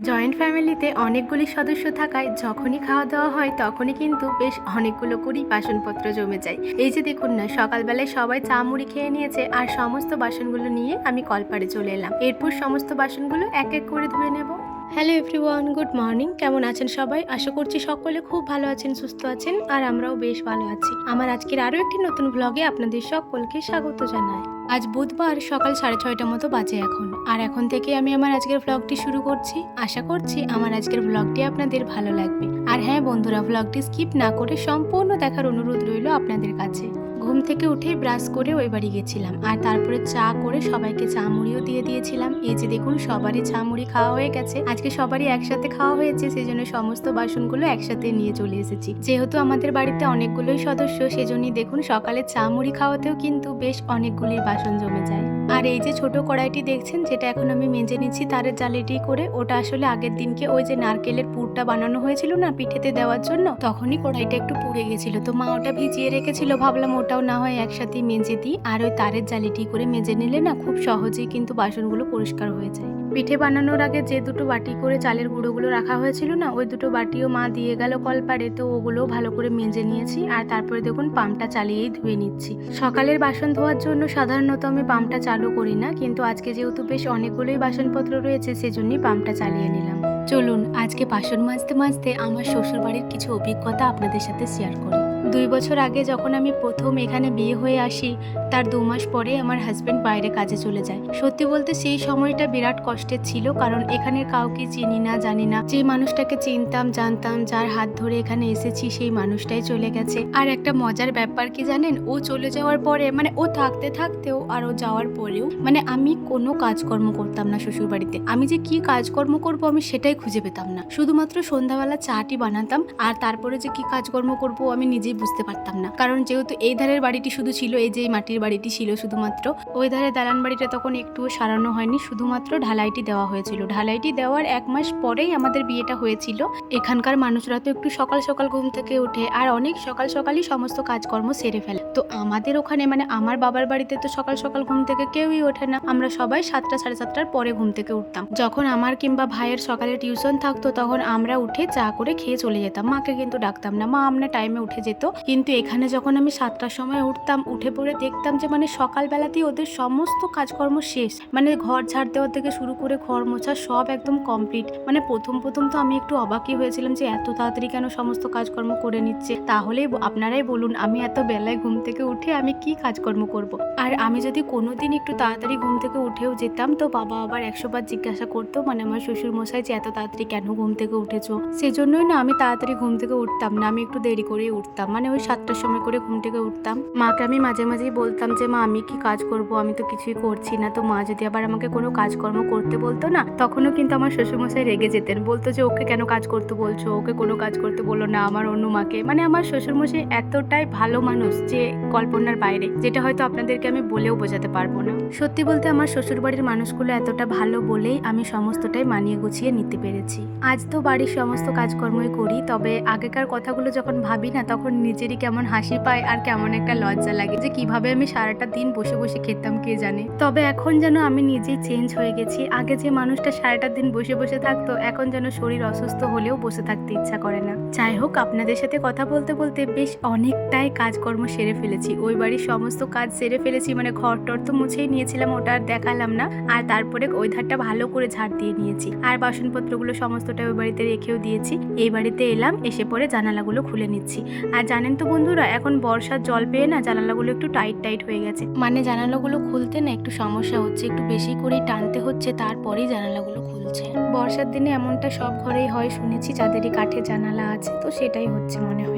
Joint ফ্যামিলিতে অনেকগুলি সদস্য থাকায় যখনই খাওয়া দাওয়া হয় তখনই কিন্তু বেশ অনেকগুলো করেই বাসনপত্র জমে যায়। এই যে দেখুন না, সকালবেলায় সবাই চা মুড়ি খেয়ে নিয়েছে আর সমস্ত বাসনগুলো নিয়ে আমি কলপাড়ে চলে এলাম। এরপর সমস্ত বাসনগুলো এক এক করে ধুয়ে নেব। Hello everyone, good morning. কেমন আছেন সবাই? আশা করছি সকলে খুব ভালো আছেন, সুস্থ আছেন, আর আমরাও বেশ ভালো আছি। আমার আজকের আরও একটি নতুন ব্লগে আপনাদের সকলকে স্বাগত জানাই। আজ বুধবার সকাল সাড়ে ছয়টা মতো বাজে এখন। আর এখন থেকে আমি আমার আজকের ব্লগটি শুরু করছি। আশা করছি আমার আজকের ব্লগটি আপনাদের ভালো লাগবে। আর হ্যাঁ বন্ধুরা ব্লগটি স্কিপ না করে সম্পূর্ণ দেখার অনুরোধ রইল আপনাদের কাছে। ঘুম থেকে উঠে ব্রাশ করে ওই বাড়ি গেছিলাম। আর তারপরে চা করে সবাইকে চা মুড়িও দিয়ে দিয়েছিলাম। এই যে দেখুন, সবারই চা মুড়ি খাওয়া হয়ে গেছে। আজকে সবারই একসাথে খাওয়া হয়েছে সেই জন্য সমস্ত বাসনগুলো একসাথে নিয়ে চলে এসেছি। যেহেতু আমাদের বাড়িতে অনেকগুলোই সদস্য, সেজন্যই দেখুন, সকালে চা মুড়ি খাওয়াতেও কিন্তু বেশ অনেকগুলির বাসন জমে যায়। আর এই যে ছোট কড়াইটি দেখছেন, যেটা এখন আমি মেজে নিচ্ছি তারের জালিটি করে, ওটা আসলে আগের দিনকে ওই যে নারকেলের পুরটা বানানো হয়েছিল না, পিঠেতে দেওয়ার জন্য, তখনই কড়াইটা একটু পুড়ে গেছিল। তো মা ওটা ভিজিয়ে রেখেছিল, ভাবলাম ওটাও না হয় একসাথে মেজে দিই আর ওই তারের জালিটি করে মেজে নিলে না খুব সহজেই কিন্তু বাসনগুলো পরিষ্কার হয়ে যায়। পিঠে বানানোর আগে যে দুটো বাটি করে চালের গুঁড়োগুলো রাখা হয়েছিল না, ওই দুটো বাটিও মা দিয়ে গেল কলপাড়ে, তো ওগুলোও ভালো করে মেজে নিয়েছি আর তারপরে দেখুন পাম্পটা চালিয়েই ধুয়ে নিচ্ছি। সকালের বাসন ধোয়ার জন্য সাধারণত আমি পাম্পটা চালু করি না, কিন্তু আজকে যেহেতু বেশ অনেকগুলোই বাসনপত্র রয়েছে, সেজন্যই পাম্পটা চালিয়ে নিলাম। চলুন, আজকে বাসন মাজতে মাজতে আমার শ্বশুরবাড়ির কিছু অভিজ্ঞতা আপনাদের সাথে শেয়ার করি। দুই বছর আগে যখন আমি প্রথম এখানে বিয়ে হয়ে আসি, তার দু মাস পরে আমার হাজব্যান্ড বাইরে কাজে চলে যায়। সত্যি বলতে সেই সময়টা বিরাট কষ্টের ছিল, কারণ এখানে কাউকে চিনি না, জানি না। যে মানুষটাকে চিনতাম, জানতাম, যার হাত ধরে এখানে এসেছি, সেই মানুষটাই চলে গেছে। আর একটা মজার ব্যাপার কি জানেন? ও চলে যাওয়ার পরে মানে ও থাকতে থাকতেও আর ও যাওয়ার পরেও মানে আমি কোনো কাজকর্ম করতাম না শ্বশুর বাড়িতে আমি যে কি কাজকর্ম করব আমি সেটাই খুঁজে পেতাম না। শুধুমাত্র সন্ধ্যাবেলা চাটি বানাতাম, আর তারপরে যে কি কাজকর্ম করব আমি নিজেই বুঝতে পারতাম না। কারণ যেহেতু এই ধারের বাড়িটি শুধু ছিল, এই যে মাটির বাড়িটি ছিল শুধুমাত্র, ওই ধারে দালান বাড়িটা তখন একটুও সারানো হয়নি, শুধুমাত্র ঢালাইটি দেওয়া হয়েছিল। ঢালাইটি দেওয়ার এক মাস পরেই আমাদের বিয়েটা হয়েছিল। এখানকার মানুষরা তো একটু সকাল সকাল ঘুম থেকে ওঠে আর অনেক সকাল সকালই সমস্ত কাজকর্ম সেরে ফেলে। তো আমাদের ওখানে মানে আমার বাবার বাড়িতে তো সকাল সকাল ঘুম থেকে কেউই ওঠে না। আমরা সবাই সাতটা, সাড়ে সাতটার পরে ঘুম থেকে উঠতাম। যখন আমার কিংবা ভাইয়ের সকালে টিউশন থাকতো, তখন আমরা উঠে চা করে খেয়ে চলে যেতাম। মাকে কিন্তু ডাকতাম না। মা আমরা টাইমে উঠে যেত। কিন্তু এখানে যখন আমি সাতটার সময় উঠতাম, উঠে পড়ে দেখতাম যে মানে সকালবেলাতেই ওদের সমস্ত কাজকর্ম শেষ। মানে ঘর ঝাড় দেওয়া থেকে শুরু করে ঘর মোছা সব একদম কমপ্লিট। মানে প্রথম প্রথম তো আমি একটু অবাকই হয়েছিলাম যে, এত তাড়াতাড়ি কেন সমস্ত কাজকর্ম করে নিচ্ছে? তাহলে আপনারাই বলুন, আমি এত বেলায় ঘুম থেকে উঠে আমি কি কাজকর্ম করব। আর আমি যদি কোনোদিন একটু তাড়াতাড়ি ঘুম থেকে উঠেও যেতাম, তো বাবা আবার একশো বার জিজ্ঞাসা করতো মানে আমার শ্বশুর মশাই যে, এত তাড়াতাড়ি কেন ঘুম থেকে উঠেছো? সেজন্যই না আমি তাড়াতাড়ি ঘুম থেকে উঠতাম না, আমি একটু দেরি করেই উঠতাম। মানে ওই সাতটার সময় করে ঘুম থেকে উঠতাম। মাকে আমি মাঝে মাঝেই বলতাম যে, মা, আমি কি কাজ করব? আমি তো কিছুই করছি না। তো মা যদি আবার আমাকে কোনো কাজকর্ম করতে বলতো না, তখনও কিন্তু আমার শ্বশুরমশাই রেগে যেতেন। বলতো যে, ওকে কেন কাজ করতে বলছো? ওকে কোনো কাজ করতে বলো না, আমার অন্য মাকে। মানে আমার শ্বশুরমশাই এতটাই ভালো মানুষ যে, কল্পনার বাইরে, যেটা হয়তো আপনাদেরকে আমি বলেও বোঝাতে পারব না। সত্যি বলতে আমার শ্বশুরবাড়ির মানুষগুলো এতটা ভালো বলেই আমি সমস্তটাই মানিয়ে গুছিয়ে নিতে পেরেছি। আজ তো বাড়ির সমস্ত কাজকর্মই করি, তবে আগেকার কথাগুলো যখন ভাবি না, তখন নিজেরই কেমন হাসি পায় আর কেমন একটা লজ্জা লাগে যে কীভাবে আমি সারাটা দিন বসে বসে খেতাম, কে জানে? তবে এখন যেন আমি নিজেই চেঞ্জ হয়ে গেছি। আগে যে মানুষটা সারাটা দিন বসে বসে থাকতো, এখন যেন শরীর অসুস্থ হলেও বসে থাকতে ইচ্ছা করে না। যাই হোক, আপনাদের সাথে কথা বলতে বলতে বেশ অনেকটাই কাজকর্ম সেরে ফেলেছি। ওই বাড়ির সমস্ত কাজ সেরে ফেলেছি মানে ঘর টর তো মুছেই নিয়েছিলাম, ওটা আর দেখালাম না। আর তারপরে ওই ধারটা ভালো করে ঝাড় দিয়ে নিয়েছি। আর বাসনপত্রগুলো সমস্তটা ওই বাড়িতে রেখেও দিয়েছি। এই বাড়িতে এলাম, এসে পরে জানালাগুলো খুলে নিচ্ছি। আর জানেন তো বন্ধুরা এখন বর্ষার জল পেয়ে না জানালাগুলো একটু টাইট টাইট হয়ে গেছে। মানে জানালাগুলো খুলতে না একটু সমস্যা হচ্ছে একটু বেশি করে টানতে হচ্ছে তারপরেই জানালাগুলো খুলছে। বর্ষার দিনে এমনটা সব ঘরেই হয় শুনেছি যাদেরই কাঠে জানালা আছে তো সেটাই হচ্ছে মনে হয়।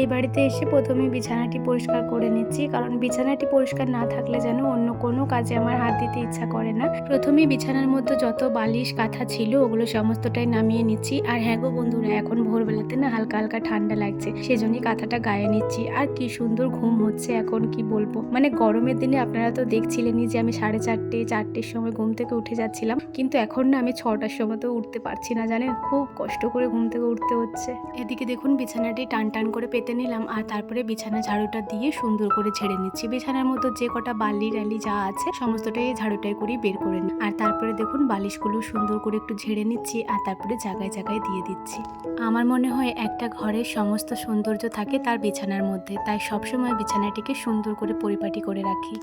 এই বাড়িতে এসে প্রথমে বিছানাটি পরিষ্কার করে নিচ্ছি। কারণ বিছানাটি পরিষ্কার না থাকলে যেন অন্য কোনো কাজে আমার হাত দিতে ইচ্ছা করে না। প্রথমে বিছানার মধ্যে যত বালিশ, কাঁথা ছিল, ওগুলো সমস্তটাই নামিয়ে নিচ্ছি। আর হ্যাঁ গো বন্ধুরা, এখন ভোরবেলাতে না হালকা হালকা ঠান্ডা লাগছে, সেজন্যই কাঁথাটা গায়ে নিচ্ছি। আর কি সুন্দর ঘুম হচ্ছে এখন, কি বলব? মানে গরমের দিনে আপনারা তো দেখছিলেনই যে আমি সাড়ে চারটে, চারটের সময় ঘুম থেকে উঠে যাচ্ছিলাম। কিন্তু এখন না আমি ছটার সময় তো উঠতে পারছি না, জানেন? খুব কষ্ট করে ঘুম থেকে উঠতে হচ্ছে। এদিকে দেখুন বিছানাটি টান টান করে পেতে পেতে নিলাম আর তারপরে বিছানা ঝাড়ুটা দিয়ে সুন্দর করে ঝেড়ে নিচ্ছি। বিছানার মতো যে কটা বালি টালি যা আছে, সমস্তটাই ঝাড়ুটাই করে বের করে নিই। আর তারপরে দেখুন, বালিশগুলো সুন্দর করে একটু ঝেড়ে নিচ্ছি আর তারপরে জায়গায় জায়গায় দিয়ে দিচ্ছি। আমার মনে হয় একটা ঘরের সমস্ত সৌন্দর্য থাকে তার বিছানার মধ্যে, তাই সবসময় বিছানাটিকে সুন্দর করে পরিপাটি করে রাখি।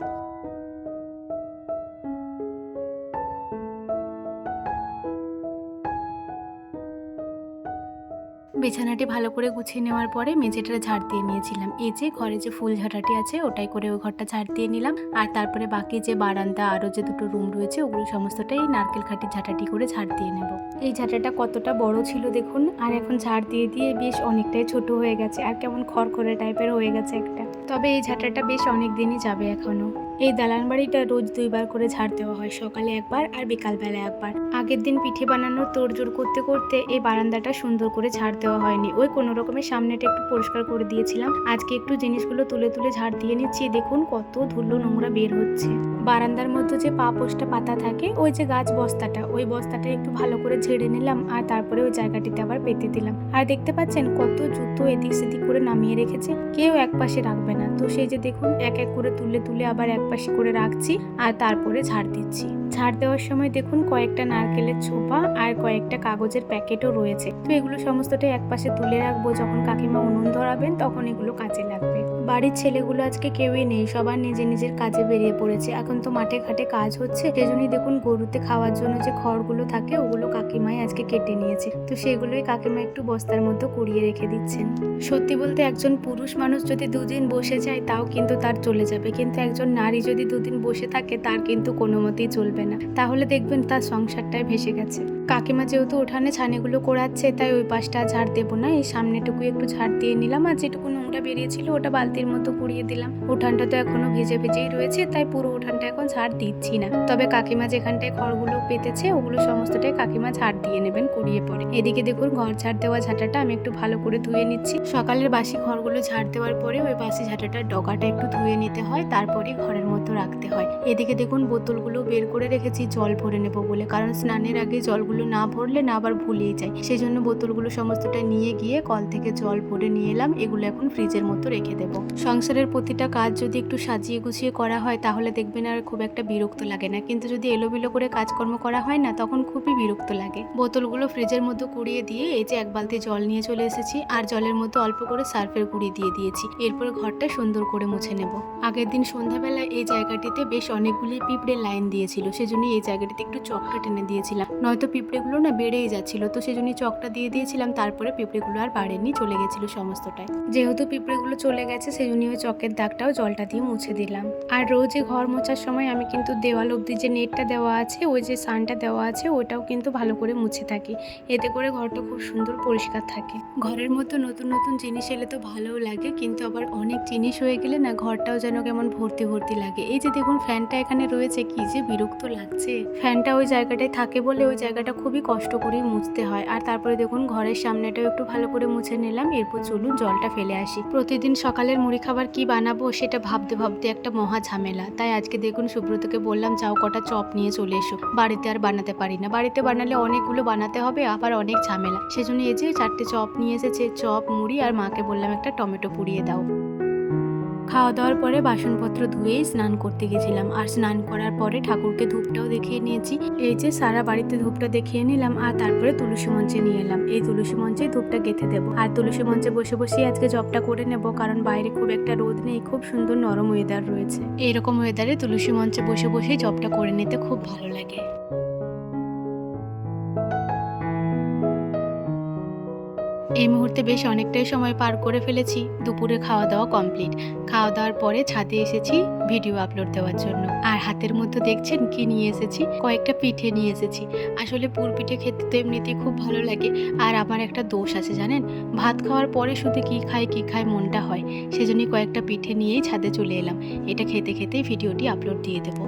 বিছানাটি ভালো করে গুছিয়ে নেওয়ার পরে মেঝেটা ঝাড় দিয়ে নিয়েছিলাম। এই যে ঘরে যে ফুল ঝাঁটাটি আছে, ওটাই করে ওই ঘরটা ঝাড় দিয়ে নিলাম। আর তারপরে বাকি যে বারান্দা আরও যে দুটো রুম রয়েছে, ওগুলো সমস্তটাই নারকেল খাটির ঝাঁটাটি করে ঝাড় দিয়ে নেব। এই ঝাঁটাটা কতটা বড় ছিল দেখুন। আর এখন ঝাড় দিয়ে দিয়ে বেশ অনেকটাই ছোট হয়ে গেছে। আর কেমন খড়খড়ে টাইপের হয়ে গেছে একটা। তবে এই ঝাঁটাটা বেশ অনেক দিনই যাবে এখনও। এই দালান বাড়িটা রোজ দুইবার করে ঝাড় দেওয়া হয়, সকালে একবার আর বিকালবেলা একবার। আগের দিন পিঠে বানানোর তোড়জোড় করতে করতে এই বারান্দাটা সুন্দর করে ঝাড় দেওয়া হয়নি। ওই কোনো রকমের সামনেটা একটু পরিষ্কার করে দিয়েছিলাম। আজকে একটু জিনিসগুলো তুলে তুলে ঝাড় দিয়ে নিচ্ছি। দেখুন কত ধুলো নোংরা বের হচ্ছে। বারান্দার মধ্যে যে পা পোষটা পাতা থাকে, ওই যে গাছ বস্তাটা, ওই বস্তাটা একটু ভালো করে ঝেড়ে নিলাম আর তারপরে ওই জায়গাটিতে আবার পেতে দিলাম। আর দেখতে পাচ্ছেন কত জুতো এদিক সেদিক করে নামিয়ে রেখেছে। কেউ এক পাশে রাখবে না। তো সেই যে দেখুন, এক এক করে তুলে তুলে আবার এক পাশে করে রাখছি আর তারপরে ঝাড় দিচ্ছি। ঝাড় দেওয়ার সময় দেখুন কয়েকটা নারকেলের ছোপা আর কয়েকটা কাগজের প্যাকেটও রয়েছে। তো এগুলো সমস্তটাই একপাশে তুলে রাখব। যখন কাকিমা উনুন ধরাবেন, তখন এগুলো কাজে লাগবে। বাড়ির ছেলেগুলো আজকে কেউই নেই, সবার নিজে নিজের কাজে বেরিয়ে পড়েছে। এখন তো মাঠে ঘাটে কাজ হচ্ছে, সেজন্যই দেখুন গরুতে খাওয়ার জন্য যে খড়গুলো থাকে, ওগুলো কাকিমাই আজকে কেটে নিয়েছে। তো সেগুলোই কাকিমা একটু বস্তার মধ্যে কুড়িয়ে রেখে দিচ্ছেন। সত্যি বলতে একজন পুরুষ মানুষ যদি দুদিন বসে যায়, তাও কিন্তু তার চলে যাবে। কিন্তু একজন নারী যদি দুদিন বসে থাকে, তার কিন্তু কোনো মতেই চলবে না। তাহলে দেখবেন তার সংসারটাই ভেসে গেছে। কাকিমা যেহেতু উঠানে ছানিগুলো করাচ্ছে তাই ওই পাশটা ঝাড় দেবো না। এই সামনেটুকু একটু ঝাড় দিয়ে নিলাম আর যেটুকু নোংরা বেরিয়েছিল ওটা বালতির মতো কুড়িয়ে দিলাম। উঠানটা তো এখনও ভেজে ভেজেই রয়েছে, তাই পুরো উঠানটা এখন ঝাড় দিচ্ছি না। তবে কাকিমা যেখানটায় খড়গুলো পেতেছে, ওগুলো সমস্তটাই কাকিমা ঝাড় দিয়ে নেবেন কুড়িয়ে পরে। এদিকে দেখুন ঘর ঝাড় দেওয়া ঝাঁটাটা আমি একটু ভালো করে ধুয়ে নিচ্ছি। সকালের বাসি ঘরগুলো ঝাড় দেওয়ার পরে ওই বাসি ঝাঁটাটার ডগাটা একটু ধুয়ে নিতে হয়, তারপরে ঘরের মতো রাখতে হয়। এদিকে দেখুন বোতলগুলো বের করে রেখেছি, জল ভরে নেব বলে, কারণ স্নানের আগে জলগুলো না ভরলে না আবার ভুলিয়ে যায়। সেই জন্য বোতলগুলো সমস্তটা নিয়ে গিয়ে কল থেকে জল ভরে নিয়ে এলাম, এগুলো এখন ফ্রিজের মতো রেখে দেবো। সংসারের প্রতিটা কাজ যদি একটু সাজিয়ে গুছিয়ে করা হয়, তাহলে দেখবেন আর খুব একটা বিরক্ত লাগে না। কিন্তু যদি এলোমেলো করে কাজকর্ম করা হয় না, তখন খুবই বিরক্ত লাগে। বোতলগুলো ফ্রিজের মধ্যে কুড়িয়ে দিয়ে এই যে এক বালতি জল নিয়ে চলে এসেছি, আর জলের মধ্যে অল্প করে সার্ফের গুঁড়ি দিয়ে দিয়েছি। এরপর ঘরটা সুন্দর করে মুছে নেব। আগের দিন সন্ধ্যাবেলা এই জায়গাটিতে বেশ অনেকগুলি পিঁপড়ে লাইন দিয়েছিল, সেজন্য এই জায়গাটিতে একটু চকটা টেনে দিয়েছিলাম। নয়তো পিঁপড়েগুলো না বেড়েই যাচ্ছিল, তো সেই সেজন্য চকটা দিয়ে দিয়েছিলাম, তারপরে পিঁপড়েগুলো আর বাড়েনি, চলে গেছিল সমস্তটাই। যেহেতু পিঁপড়েগুলো চলে গেছে সেজন্য ওই চকের দাগটাও জলটা দিয়ে মুছে দিলাম। আর রোজে ঘর মোছার সময় আমি কিন্তু দেওয়াল অবধি যে নেটটা দেওয়া আছে, ওই যে সানটা দেওয়া আছে, ওটাও কিন্তু ভালো করে মুছে থাকি। এতে করে ঘরটা খুব সুন্দর পরিষ্কার থাকে। ঘরের মধ্যে নতুন নতুন জিনিস এলে তো ভালোও লাগে, কিন্তু আবার অনেক জিনিস হয়ে গেলে না ঘরটাও যেন কেমন ভর্তি ভর্তি লাগে। এই যে দেখুন, ফ্যানটা এখানে রয়েছে, কি যে বিরক্ত লাগছে। ফ্যানটা ওই জায়গাটায় থাকে বলে ওই জায়গাটা খুবই কষ্ট করেই মুছতে হয়। আর তারপরে দেখুন ঘরের সামনেটাও একটু ভালো করে মুছে নিলাম। এরপর চলুন জলটা ফেলে আসি। প্রতিদিন সকালের মুড়ি খাবার কি বানাবো সেটা ভাবতে ভাবতে একটা মহা ঝামেলা। তাই আজকে দেখুন সুব্রতকে বললাম, যাও কটা চপ নিয়ে চলে এসো। বাড়িতে আর বানাতে পারি না। বাড়িতে বানালে অনেকগুলো বানাতে হবে, আবার অনেক ঝামেলা। সেজন্য এই যে চারটে চপ নিয়ে এসেছে, চপ, মুড়ি আর মাকে বললাম, একটা টমেটো পুড়িয়ে দাও। খাওয়া দাওয়ার পরে বাসনপত্র ধুয়ে স্নান করতে গেছিলাম। আর স্নান করার পরে ঠাকুরকে ধূপটাও দেখিয়ে নিয়েছি। এই যে সারা বাড়িতে ধূপটা দেখিয়ে নিলাম আর তারপরে তুলসী মঞ্চে নিয়ে এলাম। এই তুলসী মঞ্চে ধূপটা গেঁথে দেবো। আর তুলসী মঞ্চে বসে বসেই আজকে জবটা করে নেব কারণ বাইরে খুব একটা রোদ নেই, খুব সুন্দর নরম ওয়েদার রয়েছে। এরকম ওয়েদারে তুলসী মঞ্চে বসে বসেই জবটা করে নিতে খুব ভালো লাগে। এই মুহূর্তে বেশ অনেকটাই সময় পার করে ফেলেছি। দুপুরে খাওয়া দাওয়া কমপ্লিট। খাওয়া দাওয়ার পরে ছাদে এসেছি ভিডিও আপলোড দেওয়ার জন্য। আর হাতের মধ্যে দেখছেন কি নিয়ে এসেছি? কয়েকটা পিঠে নিয়ে এসেছি। আসলে পুর পিঠে খেতে তো এমনিতেই খুব ভালো লাগে। আর আমার একটা দোষ আছে জানেন? ভাত খাওয়ার পরে শুধু কি খায় কি খায় মনটা হয়। সেজন্যই কয়েকটা পিঠে নিয়েই ছাদে চলে এলাম। এটা খেতে খেতেই ভিডিওটি আপলোড দিয়ে দেবো।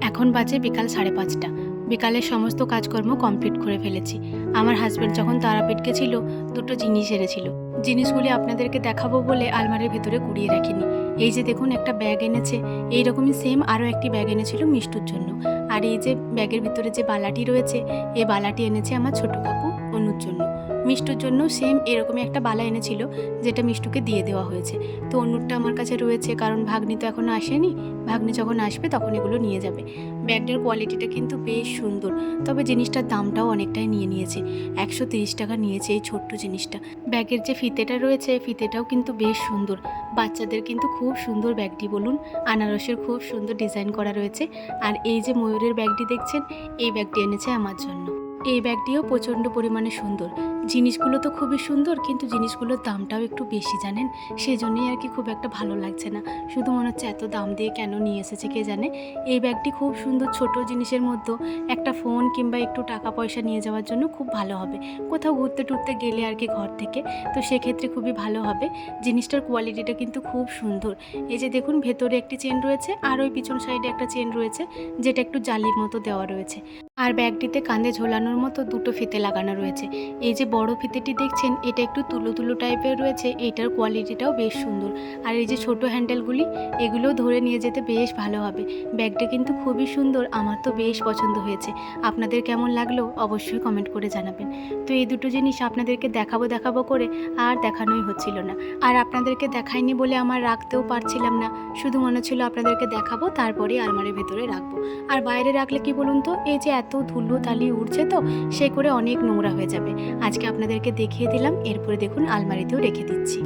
এখন বাজে বিকাল সাড়ে পাঁচটা। বিকালের সমস্ত কাজকর্ম কমপ্লিট করে ফেলেছি। আমার হাজব্যান্ড যখন তারাপীঠ গেছিল দুটো জিনিস এনেছিল। জিনিসগুলি আপনাদেরকে দেখাবো বলে আলমারির ভেতরে কুড়িয়ে রাখিনি। এই যে দেখুন, একটা ব্যাগ এনেছে। এই রকমই সেম আরও একটি ব্যাগ এনেছিল মিষ্টুর জন্য। আর এই যে ব্যাগের ভিতরে যে বালাটি রয়েছে, এই বালাটি এনেছে আমার ছোট কাকু। অনুর জন্য। মিষ্টুর জন্য সেম এরকমই একটা বালা এনেছিল, যেটা মিষ্টুকে দিয়ে দেওয়া হয়েছে। তো অনুরটা আমার কাছে রয়েছে, কারণ ভাগ্নি তো এখনও আসেনি। ভাগ্নি যখন আসবে তখন এগুলো নিয়ে যাবে। ব্যাগটার কোয়ালিটিটা কিন্তু বেশ সুন্দর, তবে জিনিসটার দামটাও অনেকটাই নিয়ে নিয়েছে। একশো তিরিশ টাকা নিয়েছে এই ছোট্ট জিনিসটা। ব্যাগের যে ফিতেটা রয়েছে ফিতেটাও কিন্তু বেশ সুন্দর। বাচ্চাদের কিন্তু খুব সুন্দর ব্যাগটি বলুন। আনারসের খুব সুন্দর ডিজাইন করা রয়েছে। আর এই যে ময়ূরের ব্যাগটি দেখছেন, এই ব্যাগটি এনেছে আমার জন্য। এই ব্যাগটিও প্রচণ্ড পরিমাণে সুন্দর। জিনিসগুলো তো খুবই সুন্দর, কিন্তু জিনিসগুলোর দামটাও একটু বেশি, জানেন? সেই সেজন্যই আর কি খুব একটা ভালো লাগছে না। শুধু মনে হচ্ছে এত দাম দিয়ে কেন নিয়ে এসেছে কে জানে? এই ব্যাগটি খুব সুন্দর ছোট জিনিসের মধ্যে একটা ফোন কিংবা একটু টাকা পয়সা নিয়ে যাওয়ার জন্য খুব ভালো হবে। কোথাও ঘুরতে টুরতে গেলে আর কি ঘর থেকে, তো সেক্ষেত্রে খুবই ভালো হবে। জিনিসটার কোয়ালিটিটা কিন্তু খুব সুন্দর। এই যে দেখুন, ভেতরে একটি চেন রয়েছে আর ওই পিছন সাইডে একটা চেন রয়েছে, যেটা একটু জালির মতো দেওয়া রয়েছে। আর ব্যাগটিতে কাঁধে ঝোলানোর মতো দুটো ফিতে লাগানো রয়েছে। এই যে বড় ফিতেটি দেখছেন, এটা একটু তুলো তুলো টাইপের রয়েছে, এটার কোয়ালিটিটাও বেশ সুন্দর। আর এই যে ছোট হ্যান্ডেলগুলি, এগুলোও ধরে নিয়ে যেতে বেশ ভালো হবে। ব্যাগটা কিন্তু খুবই সুন্দর, আমার তো বেশ পছন্দ হয়েছে। আপনাদের কেমন লাগল অবশ্যই কমেন্ট করে জানাবেন। তো এই দুটো জিনিস আপনাদেরকে দেখাবো দেখাবো করে আর দেখানোই হচ্ছিল না। আর আপনাদেরকে দেখাইনি বলে আমার রাখতেও পারছিলাম না। শুধু মনে ছিল আপনাদেরকে দেখাবো তারপরে আলমারির ভেতরে রাখব। আর বাইরে রাখলে কি বলুন তো, এই যে এত ধুলো তালি উঠছে তো, সে করে অনেক নোংরা হয়ে যাবে। আজকে আপনাদেরকে দেখিয়ে দিলাম, এরপরে দেখুন আলমারিতেও রেখে দিচ্ছি।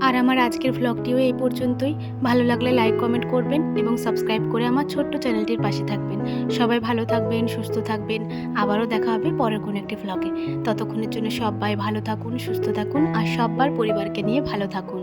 আর আমার আজকের ভ্লগটিও এই পর্যন্তই। ভালো লাগলে লাইক কমেন্ট করবেন এবং সাবস্ক্রাইব করে আমার ছোট্ট চ্যানেলটির পাশে থাকবেন। সবাই ভালো থাকবেন, সুস্থ থাকবেন। আবারও দেখা হবে পরের কোনো একটি ভ্লগে ততক্ষণের জন্য সবাই ভালো থাকুন, সুস্থ থাকুন আর সব্বার পরিবারকে নিয়ে ভালো থাকুন।